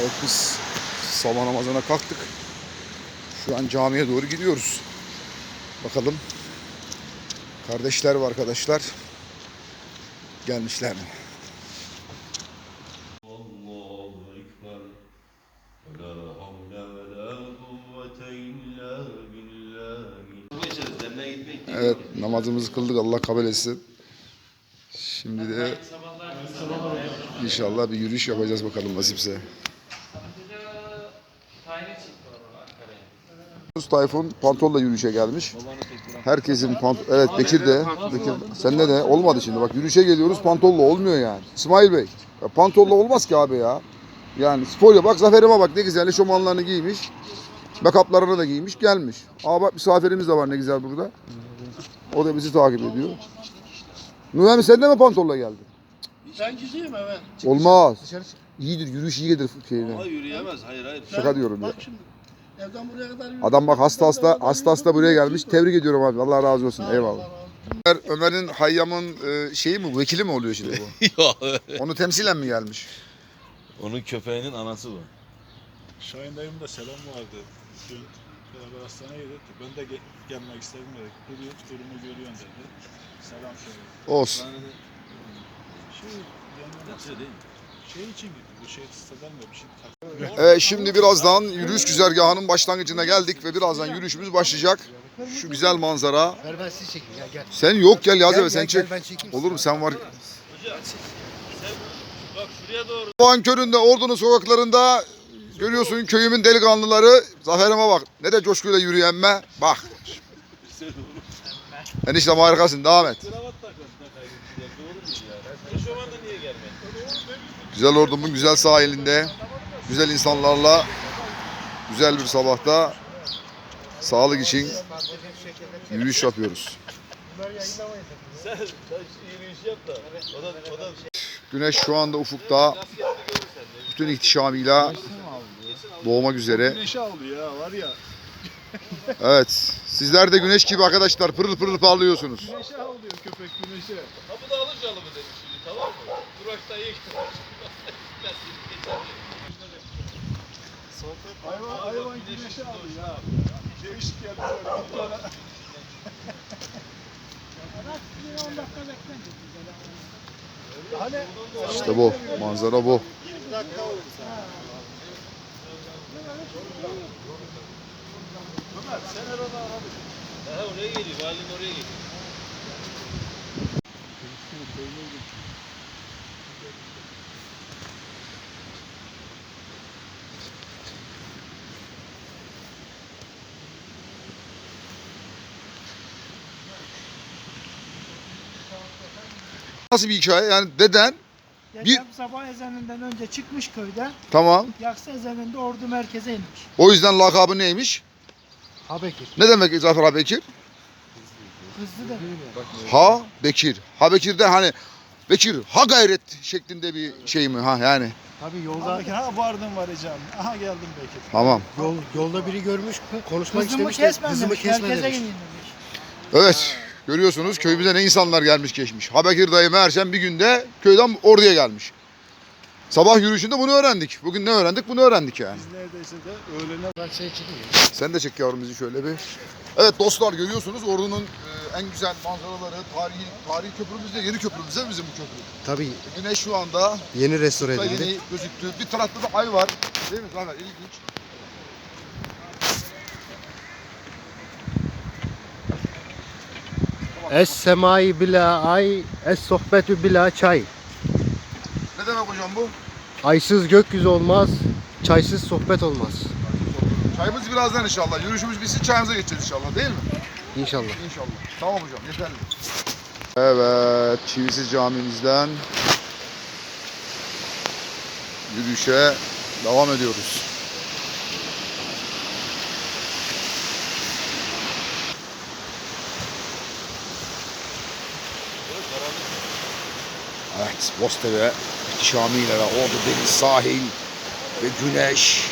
Evet biz sabah namazına kalktık. Şu an camiye doğru gidiyoruz. Bakalım kardeşler ve arkadaşlar gelmişler mi? Evet namazımızı kıldık Allah kabul etsin. Şimdi de İnşallah bir yürüyüş yapacağız bakalım nasipse. Tayfun Pantol'la yürüyüşe gelmiş. Herkesin pant evet Bekir de Bekir sende de olmadı şimdi bak yürüyüşe geliyoruz pantolla olmuyor yani. İsmail Bey ya pantolla olmaz ki abi ya. Yani spor ya bak Zafer'ime bak ne güzel eşofmanlarını giymiş. Backup'larını da giymiş gelmiş. Aa bak misafirimiz de var ne güzel burada. O da bizi takip ediyor. Nuhemi sen de mi pantolla geldin? Ben gideyim evet. Olmaz. İyidir yürüyüş iyi gelir şeyine. Ama yürüyemez. Hayır hayır. Şaka diyorum ya. Bak şimdi. Evden buraya kadar yürüdüm. Adam bak hasta hasta hasta hasta buraya gelmiş. Tebrik ediyorum abi. Allah razı olsun. Eyvallah. Ömer, Ömer'in Hayyam'ın e, şeyi mi vekili mi oluyor şimdi bu? Yok. Onu temsilen mi gelmiş? Onun köpeğinin anası bu. Şahin dayım da selam vardı. Dün beraber hastaneye gittik. Ben de ge- gelmek istedim dedi. Duruyor, durumu görüyorsun dedi. Selam söyle. Olsun. Şey, yani Yatıyor değil mi? Şey için gitti. Bu şey sıradan da bir şey tak. Evet şimdi birazdan yürüyüş güzergahının başlangıcına geldik ve birazdan yürüyüşümüz başlayacak. Şu güzel manzara. Ver ben sizi çekeyim ya gel. Sen yok gel Yaze be sen çek. gel, ben çekeyim. Olur mu sen var. Bak şuraya doğru. Doğan köründe Ordu'nun sokaklarında görüyorsun köyümün delikanlıları. Zaferime bak. Ne de coşkuyla yürüyen me. Bak. Eniştem harikasın. Devam et. Kravat takın. Doğru mu ya? Eşofmanla niye gelmedi? Güzel ordumun güzel sahilinde. Güzel insanlarla. Güzel bir sabahta. Sağlık için yürüyüş yapıyoruz. Sen yürüyüş yap da. O da, o da Güneş şu anda ufukta bütün ihtişamıyla doğmak üzere. Güneşi aldı ya var ya. Evet. Sizler de güneş gibi arkadaşlar pırıl pırıl parlıyorsunuz. Güneşi alıyor köpek güneşi. Ha bu da mı demiş şimdi tamam mı? Durakta iyi Hayvan, hayvan güneşi aldı ya. Değişik geldi böyle bir tane. İşte bu. Manzara bu. Ha oraya geliyor. Valinin oraya geliyor. Nasıl bir hikaye? Yani deden Geçen sabah ezanından önce çıkmış köyden, tamam. yaksa ezanında ordu merkeze inmiş. O yüzden lakabı neymiş? Habekir. Ne demek Zafer Ha Bekir? Hızlı da Ha Bekir. Ha Bekir de hani Bekir ha gayret şeklinde bir şey mi ha yani? Tabii yolda ha vardım varacağım. Aha geldim belki. Tamam. yol, yolda biri görmüş konuşmak hızımı istemiş de kesmem hızımı demiş, kesme merkeze demiş. indim demiş. Evet. Görüyorsunuz köyümüze ne insanlar gelmiş geçmiş. Ha Bekir dayı meğersem bir günde köyden orduya gelmiş. Sabah yürüyüşünde bunu öğrendik. Bugün ne öğrendik? Bunu öğrendik yani. Biz neredeyse de öğlene Ben şey çekeyim. Sen de çek yavrum bizi şöyle bir. Evet dostlar görüyorsunuz Ordu'nun e, en güzel manzaraları, tarihi, tarihi köprümüz de yeni köprümüz değil mi bizim bu köprü? Tabii Güneş şu anda yeni restore edildi. yeni gözüktü. Bir tarafta da ay var. Değil mi Zafer? İlginç. Es semai bila ay, es sohbetu bila çay. Ne demek hocam bu? Aysız gökyüzü olmaz, çaysız sohbet olmaz. Çayımız birazdan inşallah. Yürüyüşümüz bitsin çayımıza geçeceğiz inşallah değil mi? İnşallah. İnşallah. Tamam hocam yeterli. Evet Çivisiz camimizden yürüyüşe devam ediyoruz. Evet Boztepe ihtişamıyla ve orada deniz, sahil ve güneş.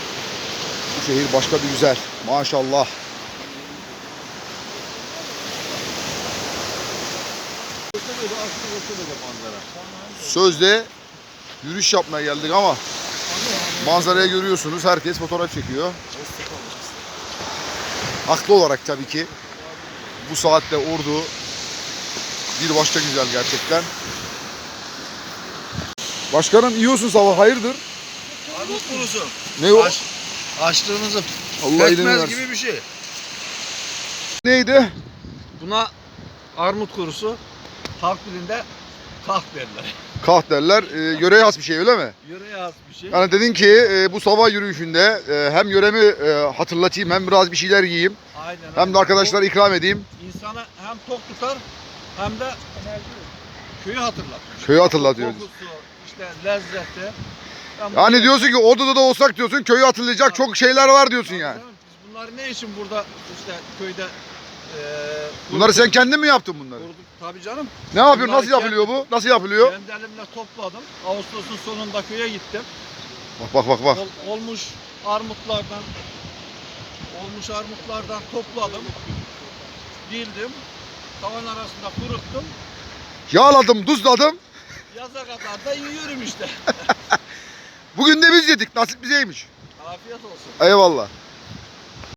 Bu şehir başka bir güzel. Maşallah. Sözde yürüyüş yapmaya geldik ama Manzarayı görüyorsunuz. Herkes fotoğraf çekiyor. Haklı olarak tabii ki. Bu saatte ordu bir başka güzel gerçekten. Başkanım yiyorsun sabah hayırdır? Armut kurusu. Ne o? Aç, açtığınızı Allah pekmez gibi bir şey. Neydi? Buna armut kurusu halk dilinde kalk derler. Kah derler. Ee, yöreye has bir şey öyle mi? Yöreye has bir şey. Yani dedin ki e, bu sabah yürüyüşünde e, hem yöremi e, hatırlatayım hem biraz bir şeyler yiyeyim. Aynen. Hem aynen. de arkadaşlara ikram edeyim. Bu insana hem tok tutar hem de köyü hatırlatır. Köyü hatırlatıyor. Kokusu, işte lezzeti. Ben Yani diyorsun ki orada da olsak diyorsun köyü hatırlayacak çok şeyler var diyorsun Tabii yani. canım, Biz bunları ne için burada işte köyde eee Bunları sen kendin mi yaptın bunları? kurduk. Tabii canım. Ne yapıyorsun? Nasıl Bunları yapılıyor bu? Nasıl yapılıyor? Kendi elimle topladım. Ağustos'un sonunda köye gittim. Bak bak bak bak. Ol- olmuş armutlardan olmuş armutlardan topladım. Dildim. Tavan arasında kuruttum. Yağladım, tuzladım. Yaza kadar da yiyorum işte. Bugün de biz yedik. Nasip bizeymiş. Afiyet olsun. Eyvallah.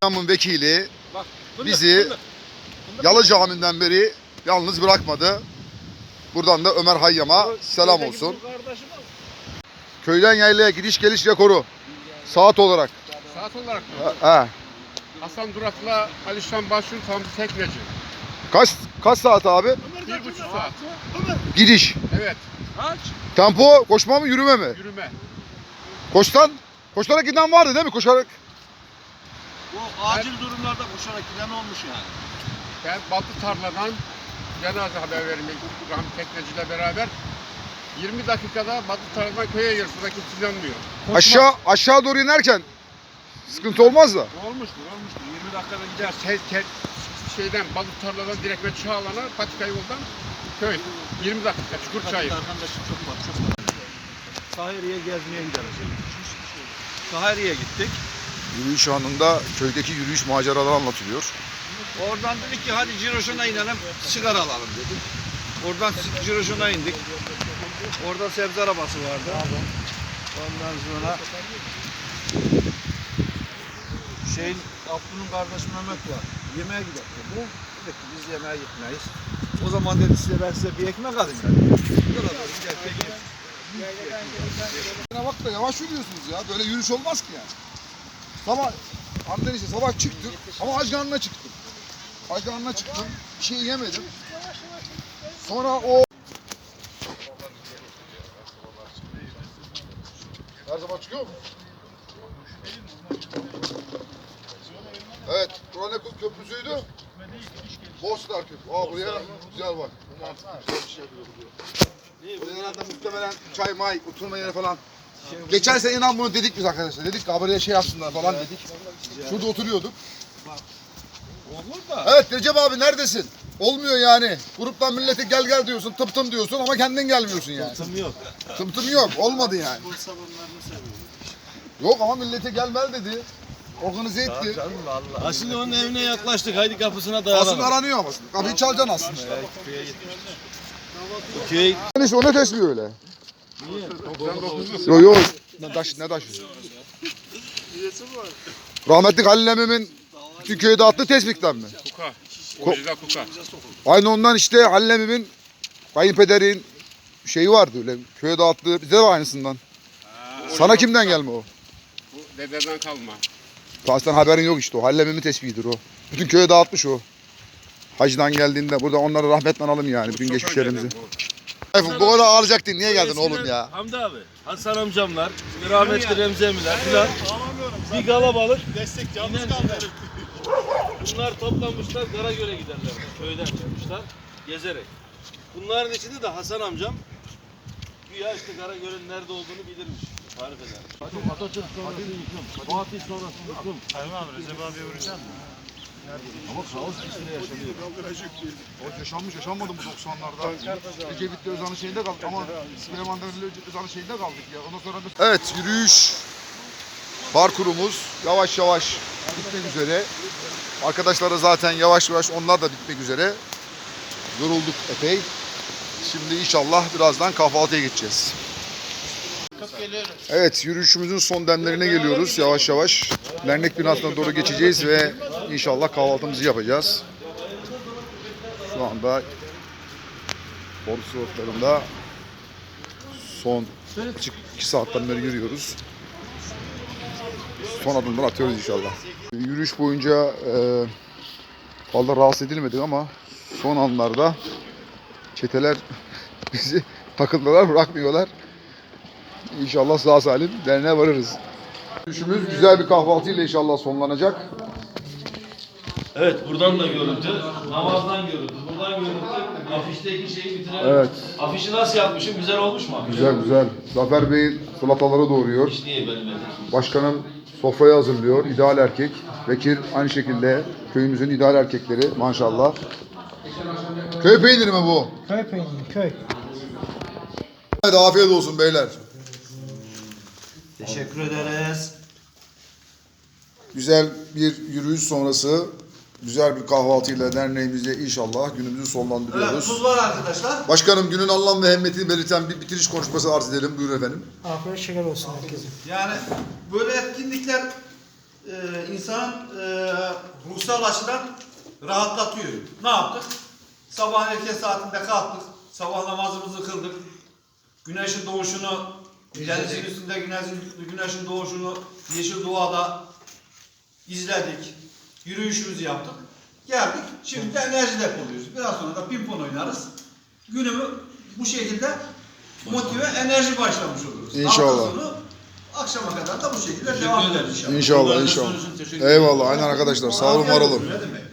İmamın vekili Bak fındık, Bizi- fındık. Fındık Yalı. Camii'nden beri yalnız bırakmadı. Buradan da Ömer Hayyam'a selam olsun. Köyden yaylaya gidiş geliş rekoru. Saat olarak. Saat olarak mı? Ha. Hasan Durak'la Alişan Başur tam tekneci. Kaç kaç saat abi? Bir buçuk saat. Gidiş. Evet. Aç. Tempo koşma mı yürüme mi? Yürüme. Koştan koşarak giden vardı değil mi? Koşarak. Bu acil durumlarda koşarak giden olmuş yani. Ben Batı Tarla'dan cenaze haber vermek Rahmi Tekneci'yle beraber 20 dakikada Batı Tarla'dan köye. Şurada kimse inanmıyor. Aşağı aşağı doğru inerken sıkıntı olmaz da. Olmuştur, olmuştur. 20 dakikada gider. Şey, şey- şeyden Batı Tarla'dan direkt ve Çağlan'a patika yoldan köy. 20 dakika Çukurçayır. Arkadaşım çok var, çok var. Sahiriye gezmeye gideriz. Sahiriye gittik. Yürüyüş anında köydeki yürüyüş maceraları anlatılıyor. Oradan dedik ki hadi Ciroş'una inelim, sigara alalım dedik. Oradan Ciroş'una indik. Orada sebze arabası vardı. Ondan sonra şeyin Abdü'nün kardeşi Mehmet var. Yemeğe gidelim dedi. Dedik ki biz yemeğe gitmeyiz. O zaman dedi size ben size bir ekmek alayım dedi. Bak da yavaş yürüyorsunuz ya. Böyle yürüyüş olmaz ki yani. Sabah Anten işte sabah çıktık ama aç karnına çıktım. Aç karnına çıktım. Bir şey yemedim. Sonra o Her zaman çıkıyor mu? Köprü. Aa buraya güzel bak. Güzel bir şey yapıyor buraya. Buraya herhalde muhtemelen çay may, oturma yeri falan. Geçen sene inan bunu dedik biz arkadaşlar. Dedik ki haberiye şey yapsınlar falan dedik. Şurada oturuyorduk. Olur da. Evet Recep abi neredesin? Olmuyor yani. Gruptan millete gel gel diyorsun, tıp tım diyorsun ama kendin gelmiyorsun yani. Tım yok. Tım tım yok, olmadı yani. Yok ama millete gel gel dedi. Organize etti. Canım vallahi. Ha şimdi onun evine yaklaştık. Haydi kapısına Aslında dayanalım. aranıyor ama. Kapıyı çalacaksın aslında. Köy Neyse o ne tesbih öyle? Yok yok. Ne taş ne taş? Rahmetli Halil emmimin bütün köyü dağıttığı tesbihten mi? Kuka. Orijinal kuka. Aynı ondan işte Halil emmimin kayınpederin şeyi vardı öyle köye dağıttığı bize de var aynısından. Sana kimden gelme o? Bu dededen kalma. Tahsiden haberin yok işte o. Halil emmimin tesbihidir o. Bütün köye dağıtmış o. Hacdan geldiğinde burada onları rahmetle analım yani bütün geçmişlerimizi. Tayfun bu kadar ağlayacaktın niye geldin oğlum ya? Hamdi abi, Hasan amcamlar, rahmetli Remzi emiler filan. Bir kalabalık. Destek yalnız kaldı. Bunlar toplanmışlar Karagöl'e giderler. Köyden çıkmışlar gezerek. Bunların içinde de Hasan amcam güya işte Karagöl'ün nerede olduğunu bilirmiş. Tarif eder. Atatürk sonrası yıkım, Fatih sonrası yıkım. Hayır abi Recep abiye vuracak Ama kaos içinde yaşanıyor. O yaşanmış yaşanmadı mı 90'larda? Ecevit'le Özan'ın şeyinde kaldık ama Süleyman Demirel Özan'ın şeyinde kaldık ya. Ondan sonra biz... Evet yürüyüş parkurumuz yavaş yavaş bitmek üzere. Arkadaşlara zaten yavaş yavaş onlar da bitmek üzere. Yorulduk epey. Şimdi inşallah birazdan kahvaltıya geçeceğiz. Evet yürüyüşümüzün son demlerine geliyoruz yavaş yavaş. Dernek binasına doğru geçeceğiz ve inşallah kahvaltımızı yapacağız. Şu anda Borus rotlarında son 2 saatten beri yürüyoruz. Son adımları atıyoruz inşallah. Yürüyüş boyunca e, fazla rahatsız edilmedik ama son anlarda çeteler bizi takıldılar bırakmıyorlar. İnşallah sağ salim derneğe varırız. Yürüyüşümüz güzel bir kahvaltıyla inşallah sonlanacak. Evet buradan da görüntü. Namazdan görüntü. Buradan görüntü. Afişteki şeyi bitirelim. Evet. Afişi nasıl yapmışım? Güzel olmuş mu? Güzel güzel. Zafer Bey salataları doğuruyor. Hiç değil benim elim. Başkanım sofrayı hazırlıyor. İdeal erkek. Bekir aynı şekilde köyümüzün ideal erkekleri maşallah. Köy peyniri mi bu? Köy peyniri, köy. Evet afiyet olsun beyler. Teşekkür ederiz. Güzel bir yürüyüş sonrası güzel bir kahvaltıyla derneğimizle inşallah günümüzü sonlandırıyoruz. Tuz var arkadaşlar. Başkanım günün anlam ve ehemmiyetini belirten bir bitiriş konuşması arz edelim. Buyurun efendim. Afiyet şeker olsun herkese. Yani böyle etkinlikler e, insanın e, ruhsal açıdan rahatlatıyor. Ne yaptık? Sabah erken saatinde kalktık. Sabah namazımızı kıldık. Güneşin doğuşunu, denizin üstünde güneşin, güneşin doğuşunu Yeşil Doğa'da izledik. Yürüyüşümüzü yaptık. Geldik. Şimdi de enerji depoluyoruz. Biraz sonra da pimpon oynarız. Günümü bu şekilde motive enerji başlamış oluruz. İnşallah. Hafta sonu akşama kadar da bu şekilde devam ederiz inşallah. İnşallah inşallah. Eyvallah aynen arkadaşlar. Sağ olun var olun. Ne demek?